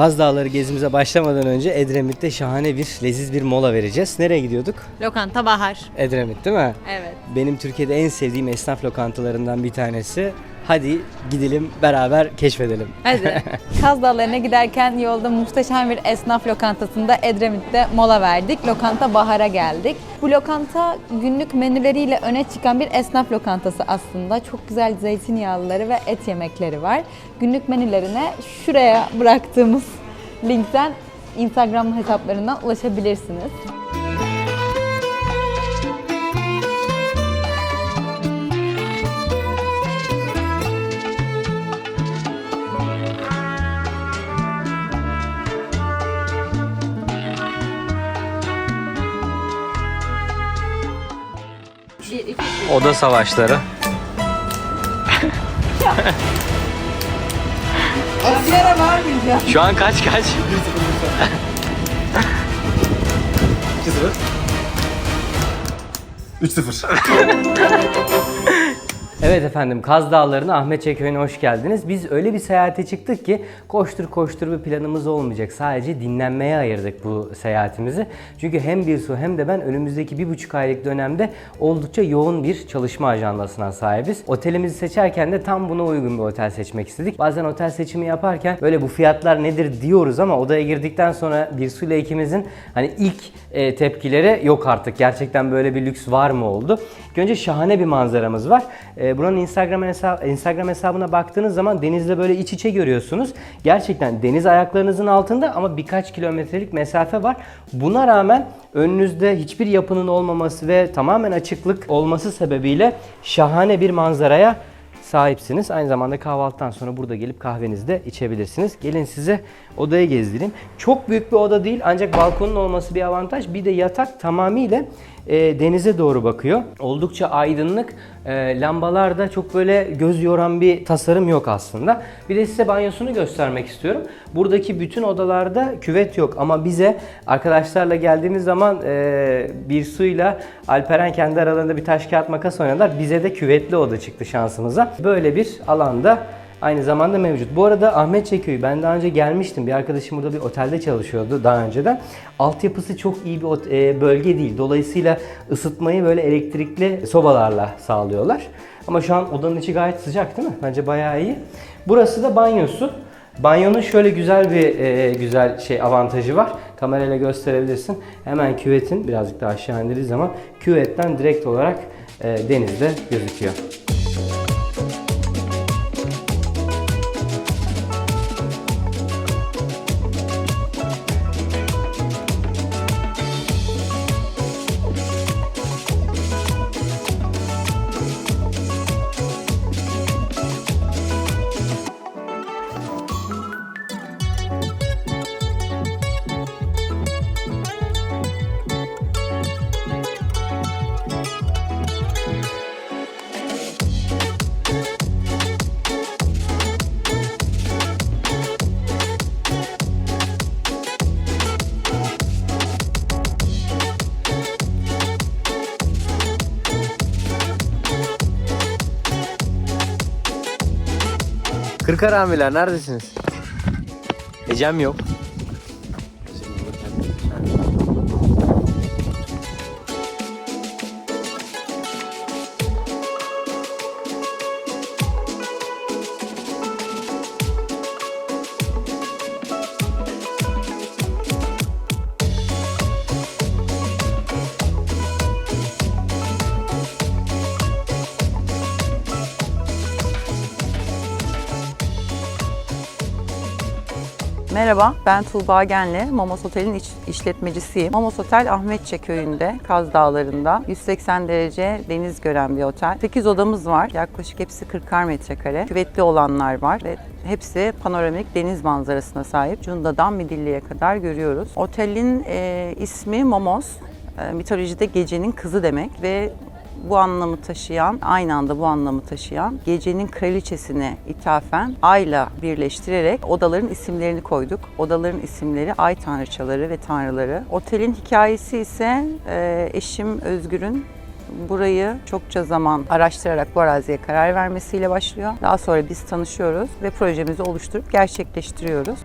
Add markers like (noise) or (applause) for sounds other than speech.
Kaz Dağları gezimize başlamadan önce Edremit'te şahane bir leziz bir mola vereceğiz. Nereye gidiyorduk? Lokanta Bahar. Edremit değil mi? Evet. Benim Türkiye'de en sevdiğim esnaf lokantalarından bir tanesi. Hadi gidelim beraber keşfedelim. Hadi. (laughs) Kaz Dağları'na giderken yolda muhteşem bir esnaf lokantasında Edremit'te mola verdik. Lokanta Bahar'a geldik. Bu lokanta günlük menüleriyle öne çıkan bir esnaf lokantası aslında. Çok güzel zeytinyağlıları ve et yemekleri var. Günlük menülerine şuraya bıraktığımız (laughs) linkten Instagram hesaplarından ulaşabilirsiniz. Oda savaşları. Bir ara varmayacağım. Şu an kaç kaç? 3-0. (laughs) Evet efendim Kaz Dağları'na Ahmet Çeköy'üne hoş geldiniz. Biz öyle bir seyahate çıktık ki koştur koştur bir planımız olmayacak. Sadece dinlenmeye ayırdık bu seyahatimizi. Çünkü hem bir su hem de ben önümüzdeki bir buçuk aylık dönemde oldukça yoğun bir çalışma ajandasına sahibiz. Otelimizi seçerken de tam buna uygun bir otel seçmek istedik. Bazen otel seçimi yaparken böyle bu fiyatlar nedir diyoruz ama odaya girdikten sonra bir suyla ikimizin hani ilk e, tepkileri yok artık. Gerçekten böyle bir lüks var mı oldu. Önce şahane bir manzaramız var. E, buranın Instagram, hesabı, Instagram hesabına baktığınız zaman denizle böyle iç içe görüyorsunuz. Gerçekten deniz ayaklarınızın altında ama birkaç kilometrelik mesafe var. Buna rağmen önünüzde hiçbir yapının olmaması ve tamamen açıklık olması sebebiyle şahane bir manzaraya sahipsiniz. Aynı zamanda kahvaltıdan sonra burada gelip kahvenizi de içebilirsiniz. Gelin size odayı gezdireyim. Çok büyük bir oda değil ancak balkonun olması bir avantaj. Bir de yatak tamamıyla e, denize doğru bakıyor. Oldukça aydınlık. E, lambalar da çok böyle göz yoran bir tasarım yok aslında. Bir de size banyosunu göstermek istiyorum. Buradaki bütün odalarda küvet yok ama bize arkadaşlarla geldiğimiz zaman e, bir suyla Alperen kendi aralarında bir taş kağıt makas oynadılar. Bize de küvetli oda çıktı şansımıza. Böyle bir alanda aynı zamanda mevcut. Bu arada Ahmet Çeköy'ü ben daha önce gelmiştim. Bir arkadaşım burada bir otelde çalışıyordu daha önceden. Altyapısı çok iyi bir e, bölge değil. Dolayısıyla ısıtmayı böyle elektrikli sobalarla sağlıyorlar. Ama şu an odanın içi gayet sıcak değil mi? Bence bayağı iyi. Burası da banyosu. Banyonun şöyle güzel bir e, güzel şey avantajı var. Kamerayla gösterebilirsin. Hemen küvetin birazcık daha aşağı indirdiği zaman küvetten direkt olarak e, denizde gözüküyor. Kırkaramiler neredesiniz? Ecem yok. Merhaba, ben Tuğba Genli, Momos Otel'in iç- işletmecisiyim. Momos Otel Ahmetçe köyünde, Kaz Dağları'nda 180 derece deniz gören bir otel. 8 odamız var, yaklaşık hepsi 40'ar metrekare. Küvetli olanlar var ve hepsi panoramik deniz manzarasına sahip. Cunda'dan Midilli'ye kadar görüyoruz. Otelin e, ismi Momos, mitolojide gecenin kızı demek ve bu anlamı taşıyan, aynı anda bu anlamı taşıyan gecenin kraliçesine ithafen ayla birleştirerek odaların isimlerini koyduk. Odaların isimleri ay tanrıçaları ve tanrıları. Otelin hikayesi ise e, eşim Özgür'ün burayı çokça zaman araştırarak bu araziye karar vermesiyle başlıyor. Daha sonra biz tanışıyoruz ve projemizi oluşturup gerçekleştiriyoruz.